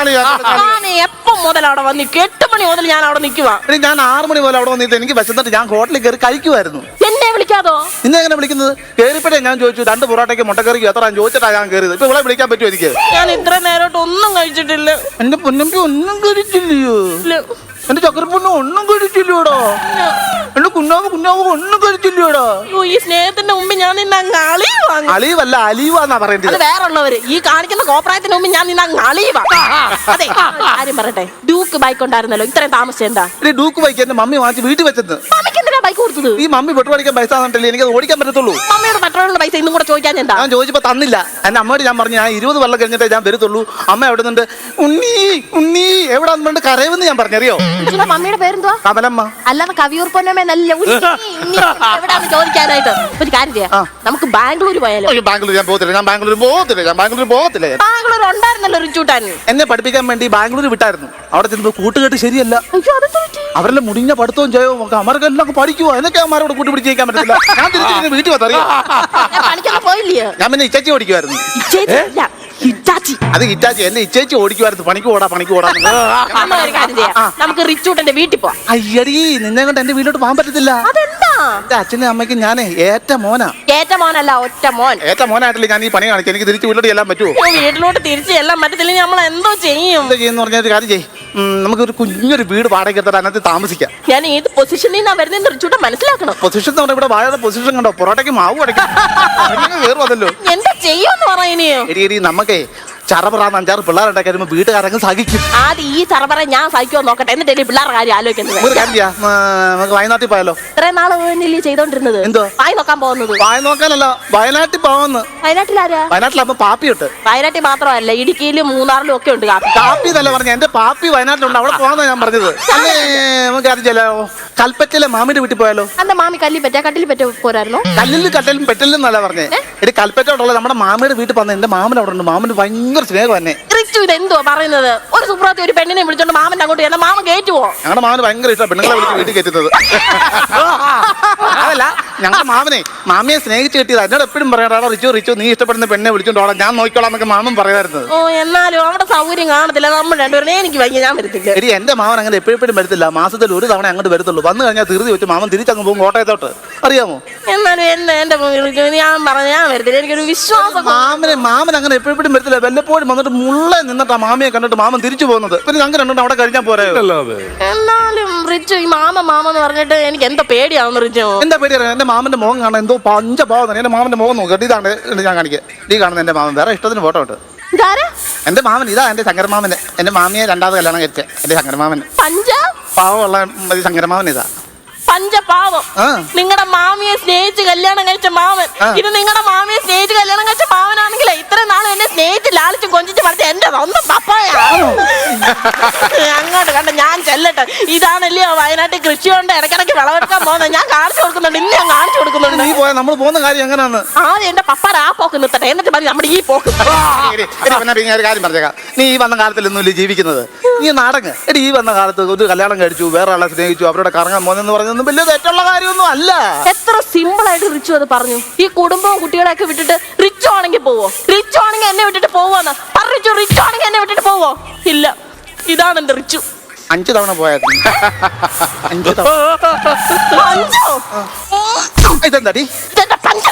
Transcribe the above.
കാണി ഞാൻ എപ്പം മുതൽ അവിടെ വന്ന് എട്ട് മണി മുതൽ ഞാൻ അവിടെ നിൽക്കുവാ എടി ഞാൻ ആറു മണി പോലെ അവിടെ വന്നിട്ട് എനിക്ക് വിശന്നിട്ട് ഞാൻ ഹോട്ടലിൽ കയറി കഴിക്കുമായിരുന്നു എന്നെ വിളിക്കാതോ? നിന്നെ എങ്ങനെ വിളിക്കുന്നത്? കയറിപ്പോഴേ ഞാൻ ചോദിച്ചു രണ്ട് പൊറോട്ടയ്ക്ക് മുട്ടക്കറിക്ക് എത്ര ചോദിച്ചിട്ടാ ഞാൻ കയറിയത് ഇപ്പൊ ഇവിടെ വിളിക്കാൻ പറ്റുമോ എനിക്ക്? ഞാൻ ഇത്ര നേരമായിട്ട് ഒന്നും കഴിച്ചിട്ടില്ല. എന്റെ പൊന്നമ്പി ഒന്നും കഴിച്ചില്ലയോ? ഇല്ല. എന്റെ ചക്കരപ്പൊണ്ണ ഒന്നും കഴിച്ചില്ലോടാ. എന്റെ കുഞ്ഞാവ് കുഞ്ഞാവ് ഒന്നും കഴിച്ചില്ലോടാ. അയ്യോ, ഈ സ്നേഹത്തിന്റെ മുമ്പ് ഞാൻ നിന്നെ അങ്ങ് അളിയുവാങ്ങ് അലീവല്ല അലീവാന്നാ അത് പറയേണ്ടത് വേറുള്ളവര് ഈ കാണിക്കുന്ന കോപ്രായത്തിന് മുമ്പ് ഞാൻ നിന്നെ അങ്ങ് അളിയുവാ. അതെ കാര്യം പറയട്ടെ. ഡ്യൂക്ക് ബൈക്ക് ഉണ്ടായിരുന്നല്ലോ ഇത്രയും താമസിച്ചെന്താ എടി ഡൂക്ക് ബൈക്ക് എന്റെ മമ്മി വാങ്ങിച്ച് വീട്ടിൽ വെച്ചത്. മമ്മിക്ക് എന്തിനാ ബൈക്ക് കൊടുത്തത്? ഈ മമ്മി പെട്രോൾ അടിക്കാൻ പൈസ തന്നിട്ടില്ല? എനിക്ക് അത് ഓടിക്കാൻ പറ്റത്തുള്ളൂ. മമ്മിയുടെ പെട്രോളിന്റെ പൈസ ഇന്നും കൂടെ ചോദിക്കാൻ എന്താ? ഞാൻ ചോദിച്ചപ്പോ തന്നില്ല. എന്റെ അമ്മയോട് ഞാൻ പറഞ്ഞു ഞാൻ ഇരുപത് വെള്ളം കഴിഞ്ഞിട്ടേ ഞാൻ വരത്തുള്ളൂ. അമ്മ എവിടെ നിന്നുണ്ട് ഉണ്ണി ഉണ്ണി എവിടെ നിന്നുണ്ട് കരയുമെന്ന് ഞാൻ പറഞ്ഞറിയോ? ഇച്ചിരി മമ്മിയുടെ പേരെന്തുവാ? കമലമ്മ. അല്ലാതെ കവിയൂർ പൊന്നമ്മ നല്ല ഉണ്ണി, ഉണ്ണി. എവിടാന്ന് ചോദിക്കാനായിട്ട്? ഒരു കാര്യം ചെയ്യാം. നമുക്ക് ബാംഗ്ലൂർ പോയാലോ? അയ്യോ ബാംഗ്ലൂർ ഞാൻ പോകത്തില്ല. ഞാൻ ബാംഗ്ലൂർ പോകത്തില്ല. ഞാൻ ബാംഗ്ലൂർ പോകത്തില്ല. ബാംഗ്ലൂർ ഉണ്ടായിരുന്നല്ലോ റിച്ചൂട്ടാൻ എന്നെ പഠിപ്പിക്കാൻ വേണ്ടി ബാംഗ്ലൂർ വിട്ടായിരുന്നു. അവിടെ ചെന്നപ്പോ കൂട്ടുകെട്ട് ശരിയല്ല. അയ്യോ പറ്റി? അവരെല്ലാം മുടിഞ്ഞ പഠിത്തവും ചെയ്യും അമർക്കെല്ലാം പഠിക്കുവോ. എന്നൊക്കെ അമ്മാരോട് കൂട്ടി പിടിച്ചേക്കാൻ പറ്റത്തില്ല. ഞാൻ തിരിച്ചു വീട്ടിൽ വന്നറിയോ. ഞാൻ പണിക്കൊന്നും പോയില്ലയോ? ഞാൻ പിന്നെ ഇച്ചാച്ചി ഓടിക്കുമായിരുന്നു ഇച്ചേച്ചി ഹിറ്റാച്ചി അത് ഇറ്റാച്ചി എന്നെ ഇച്ചേച്ചി ഓടിക്കുമായിരുന്നു പണിക്ക് ഓടാ പണിക്ക് ഓടാ നമ്മൾ കാര്യം ചെയ്യാം. നമുക്ക് റിച്ചൂട്ടന്റെ വീട്ടിൽ പോവാം. അയ്യടി നിന്നെ കൊണ്ട് എന്റെ വീട്ടിലോട്ട് പോകാൻ പറ്റത്തില്ല. അതെന്താ? എന്റെ അച്ഛനും അമ്മയ്ക്കും ഞാനേ ഏറ്റ മോനാ. ഏറ്റ മോനല്ല ഒറ്റ മോൻ. ഏറ്റ മോനായിട്ടില്ല ഞാൻ ഈ പണി കാണിച്ചു? എനിക്ക് തിരിച്ച് വീട്ടിലോട്ട് ചെല്ലാൻ പറ്റുമോ ഇപ്പൊ വീട്ടിലോട്ട് തിരിച്ചു എല്ലാം പറ്റത്തില്ലെങ്കിൽ നമ്മൾ എന്തോ ചെയ്യും. എന്താ ചെയ്യുന്ന പറഞ്ഞ ഒരു കാര്യം ചെയ്യ്. നമുക്കൊരു കുഞ്ഞൊരു വീട് വാടക എടുത്തിട്ട് അതിനകത്ത് താമസിക്കാം. ഞാൻ ഏത് പൊസിഷനിൽ നിന്നാ വരുന്നത് റിച്ചൂട്ടൻ മനസ്സിലാക്കണം? പൊസിഷൻ എന്ന് പറഞ്ഞാൽ ഇവിടെ വാഴയുടെ പൊസിഷൻ കണ്ടോ? പൊറോട്ടയ്ക്ക് മാവ് അടയ്ക്കും. വേറെ അതല്ലോ. എന്താ ചെയ്യുമെന്ന് പറയുന്നേ എടി എടി നമുക്കേ ചറപറാന്ന് അഞ്ചാറ് പിള്ളേരുണ്ടാക്കി വരുമ്പോ വീട്ടുകാരങ്ങ് സഹിക്കും. ആദ്യം ഈ ചറപറ ഞാൻ സഹിക്കുമോ നോക്കട്ടെ? എന്നിട്ട് പിള്ളേരുടെ കാര്യം ആലോചിക്കുന്നത് ഒരു കാര്യം ചെയ്യാം. ആ, നമുക്ക് വയനാട്ടിൽ പോയാലോ? ഇത്രയും നാൾ മുന്നിലേ ചെയ്തോണ്ടിരുന്നത്? എന്തോ? വായി നോക്കാൻ പോകുന്നത്. വായ നോക്കാനല്ല വയനാട്ടിൽ പോവാന്ന്. വയനാട്ടിലാരാ? വയനാട്ടിലാകുമ്പോ പാപ്പിയുണ്ട് വയനാട്ടിൽ മാത്രമല്ല ഇടുക്കിയിലും മൂന്നാറിലും ഒക്കെ ഉണ്ട് കാപ്പി. കാപ്പി എന്നല്ല പറഞ്ഞ എന്റെ പാപ്പി വയനാട്ടിലുണ്ട് അവിടെ പോകാന്നാ ഞാൻ പറഞ്ഞത്. അല്ലേ നമുക്ക് കാര്യം കൽപ്പറ്റയിലെ മാമിന്റെ വീട്ടിൽ പോയാലോ? അന്ന മാമി കല്ലി പറ്റാ കട്ടിൽ പറ്റ പോരായിരുന്നു. കല്ലിൽ കട്ടലും പെട്ടലും എന്നല്ല പറഞ്ഞേ. എടി ഉള്ള നമ്മുടെ മാമിയുടെ വീട്ടിൽ വന്ന എന്റെ മാമൻ അവിടെ ഉണ്ട്. മാമന് ഭയങ്കര സ്നേഹം തന്നെ ഇത് എന്തുവാ പറയുന്നത്? ഒരു സുപ്രാത്തി ഒരു പെണ്ണിനെ വിളിച്ചോണ്ട് മാമൻ അങ്ങോട്ട് ചെന്ന മാമൻ കേറ്റു ഞങ്ങളുടെ മാമന് ഭയങ്കര ഇഷ്ടം. പെണ്ണുങ്ങളെ വിളിച്ച് വീട്ടിൽ കയറ്റുന്നത് അതല്ല ഞങ്ങളുടെ മാമനെ മാമിയെ സ്നേഹിച്ച് കിട്ടിയത്. എന്നോട് എപ്പോഴും പറയാറാ റിച്ചു റിച്ചു നീ ഇഷ്ടപ്പെടുന്ന പെണ്ണെ വിളിച്ചോണ്ടോളാം ഞാൻ നോക്കിക്കോളാം എന്നൊക്കെ മാമൻ പറയാറുണ്ട്. ഓ എന്നാലും അവിടെ സൗകര്യം കാണത്തില്ല. നമ്മൾ രണ്ടുപേരെ എനിക്ക് വയ്യ ഞാൻ വരത്തില്ല. എടി എന്റെ മാമൻ അങ്ങനെ എപ്പോഴും വരത്തില്ല. മാസത്തിൽ ഒരു തവണ അങ്ങോട്ട് വരത്തുള്ളൂ. വന്നു കഴിഞ്ഞാൽ തീർത്തി വെച്ച് മാമൻ തിരിച്ചങ്ങ് പോകും കോട്ടയത്തോട്ട്. അറിയാമോ? എന്നാലും എന്നെ എന്റെ ഞാൻ പറഞ്ഞു ഞാൻ വരത്തില്ല. എനിക്കൊരു വിശ്വാസം മാമനെ മാമൻ അങ്ങനെ എപ്പോഴും വരത്തില്ല. വല്ലപ്പോഴും വന്നിട്ട് മുള്ള നിന്നിട്ട് ആ മാമിയെ കണ്ടിട്ട് മാമൻ തിരിച്ചു പോകുന്നത്. പിന്നെ ഞങ്ങൾ രണ്ടും അവിടെ കഴിഞ്ഞാൽ പോരെ? അല്ലാതെ എന്നാലും റിച്ചു ഈ മാമ മാമ എന്ന് പറഞ്ഞിട്ട് എനിക്ക് എന്താ പേടിയാവുന്നു റിച്ചു എന്താ പേടി അറിയാം? എന്റെ മാമന്റെ മുഖം കാണാൻ എന്തോ പഞ്ച പാവുന്ന എന്റെ മാമന്റെ മുഖം നോക്കട്ടെ ഇതാണ് ഞാൻ കാണിക്കാം. നീ കാണുന്ന എന്റെ മാമൻ. വേറെ ഇഷ്ടത്തിന് ഫോട്ടോ ഉണ്ട് ഇതാരാ? എന്റെ മാമൻ ഇതാ എന്റെ ശങ്കരമാമന് എന്റെ മാമിയെ രണ്ടാമത് കല്യാണം കഴിച്ച. എന്റെ ശങ്കരമാമൻ പഞ്ച? പാവമുള്ള ശങ്കരമാമൻ ഇതാ. പഞ്ചപാവം. പാവം നിങ്ങളുടെ മാമിയെ സ്നേഹിച്ച് കല്യാണം കഴിച്ച മാമൻ. ഇത് നിങ്ങളുടെ മാമിയെ സ്നേഹിച്ച് കല്യാണം കഴിച്ച മാമനാണെങ്കിലേ ഇത്ര നാൾ എന്നെ സ്നേഹിച്ച് ലാളിച്ച് കൊഞ്ചിച്ച് സ്വന്തം പപ്പയാ. അങ്ങോട്ട് കണ്ട ഞാൻ ചെല്ലട്ടെ. ഇതാണല്ലേ വയനാട്ടിൽ കൃഷിയുണ്ട്. ഇടയ്ക്കിടയ്ക്ക് വിളവെടുക്കാൻ പോകുന്നത് ഞാൻ കാണിച്ചു കൊടുക്കുന്നുണ്ട്. ഇന്ന് ഞാൻ കാണിച്ചു കൊടുക്കുന്നുണ്ട്. നീ പോയാൽ നമ്മൾ പോകുന്ന കാര്യം എങ്ങനെയാണ് ആദ്യം എന്റെ പപ്പയുടെ ആ പോക്ക് നിർത്തട്ടെ. എന്നിട്ട് മതി നമ്മുടെ ഈ പോക്ക്. എടി, എടി, പിന്നെ പിന്നെ ഒരു കാര്യം പറഞ്ഞേക്കാം. നീ ഈ വന്ന കാലത്തിലൊന്നും ഇല്ല ജീവിക്കുന്നത്? നീ നാടങ്ങ് എടി ഈ വന്ന കാലത്ത് ഒരു കല്യാണം കഴിച്ചു വേറെ ആളെ സ്നേഹിച്ചു അവരുടെ കറങ്ങാൻ പോകുന്നെന്ന് പറഞ്ഞൊന്നും വലിയ തെറ്റുള്ള കാര്യമൊന്നും അല്ല. എത്ര സിമ്പിൾ ആയിട്ട് റിച്ചു അത് പറഞ്ഞു. ഈ കുടുംബവും കുട്ടികളെയൊക്കെ വിട്ടിട്ട് റിച്ചു പോവോന്ന് പറഞ്ഞു റിച്ചു ആണെങ്കിൽ എന്നെ വിട്ടിട്ട് പോവോ? ഇല്ല. ഇതാണ് എന്റെ റിച്ചു. അഞ്ചു തവണ പോയത് അഞ്ചു? തവണ പഞ്ചോ ഇതെന്താടി? ഇതെന്റെ പഞ്ച.